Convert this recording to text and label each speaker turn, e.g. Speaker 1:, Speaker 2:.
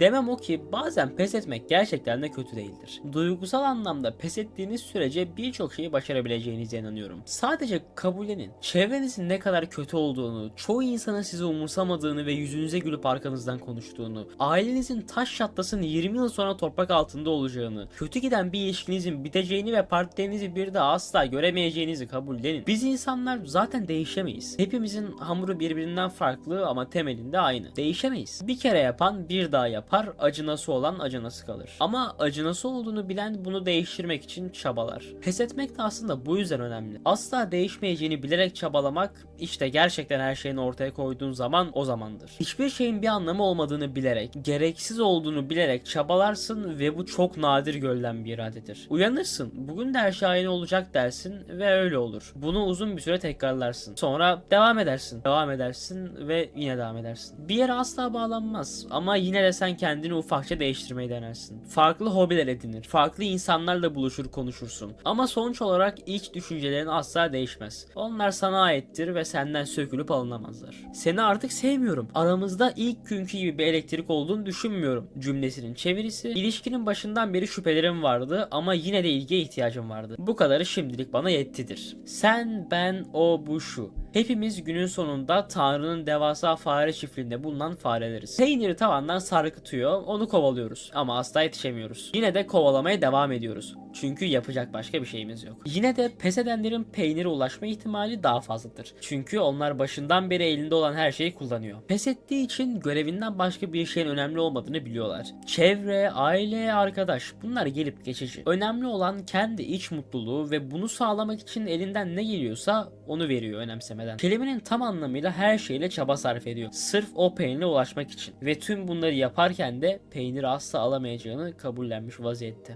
Speaker 1: Demem o ki bazen pes etmek gerçekten de kötü değildir. Duygusal anlamda pes ettiğiniz sürece birçok şeyi başarabileceğinize inanıyorum. Sadece kabullenin. Çevrenizin ne kadar kötü olduğunu, çoğu insanın sizi umursamadığını ve yüzünüze gülüp arkanızdan konuştuğunu, ailenizin taş çatlasın 20 yıl sonra toprak altında olacağını, kötü giden bir ilişkinizin biteceğini ve partilerinizi bir daha asla göremeyeceğinizi kabullenin. Biz insanlar zaten değişemeyiz. Hepimizin hamuru birbirinden farklı ama temelinde aynı. Değişemeyiz. Bir kere yapan bir daha yapar, acınası olan acınası kalır. Ama acınası olduğunu bilen bunu değiştirmek için çabalar. Pes etmek de aslında bu yüzden önemli. Asla değişmeyeceğini bilerek çabalamak işte gerçekten her şeyini ortaya koyduğun zaman o zamandır. Hiçbir şeyin bir anlamı olmadığını bilerek, gereksiz olduğunu bilerek çabalarsın ve bu çok nadir görülen bir iradedir. Uyanırsın, bugün de her şey aynı olacak dersin ve öyle olur. Bunu uzun bir süre tekrarlarsın. Sonra devam edersin, devam edersin ve yine devam edersin. Bir yere asla bağlanmaz ama yine de sen kendini ufakça değiştirmeyi denersin. Farklı hobiler edinir, farklı insanlarla buluşur konuşursun. Ama sonuç olarak ilk düşüncelerin asla değişmez. Onlar sana aittir ve senden sökülüp alınamazlar. Seni artık sevmiyorum. Aramızda ilk günkü gibi bir elektrik olduğunu düşünmüyorum cümlesinin çevirisi. İlişkinin başından beri şüphelerim vardı ama yine de ilgiye ihtiyacım vardı. Bu kadarı şimdilik bana yettidir. Sen, ben, o, bu, şu. Hepimiz günün sonunda Tanrı'nın devasa fare çiftliğinde bulunan fareleriz. Peyniri tavandan sarkıtıyor, onu kovalıyoruz ama asla yetişemiyoruz. Yine de kovalamaya devam ediyoruz. Çünkü yapacak başka bir şeyimiz yok. Yine de pes edenlerin peynire ulaşma ihtimali daha fazladır. Çünkü onlar başından beri elinde olan her şeyi kullanıyor. Pes ettiği için görevinden başka bir şeyin önemli olmadığını biliyorlar. Çevre, aile, arkadaş bunlar gelip geçici. Önemli olan kendi iç mutluluğu ve bunu sağlamak için elinden ne geliyorsa onu veriyor önemsemeden. Kelimenin tam anlamıyla her şeyle çaba sarf ediyor. Sırf o peynire ulaşmak için. Ve tüm bunları yaparken de peyniri asla alamayacağını kabullenmiş vaziyette.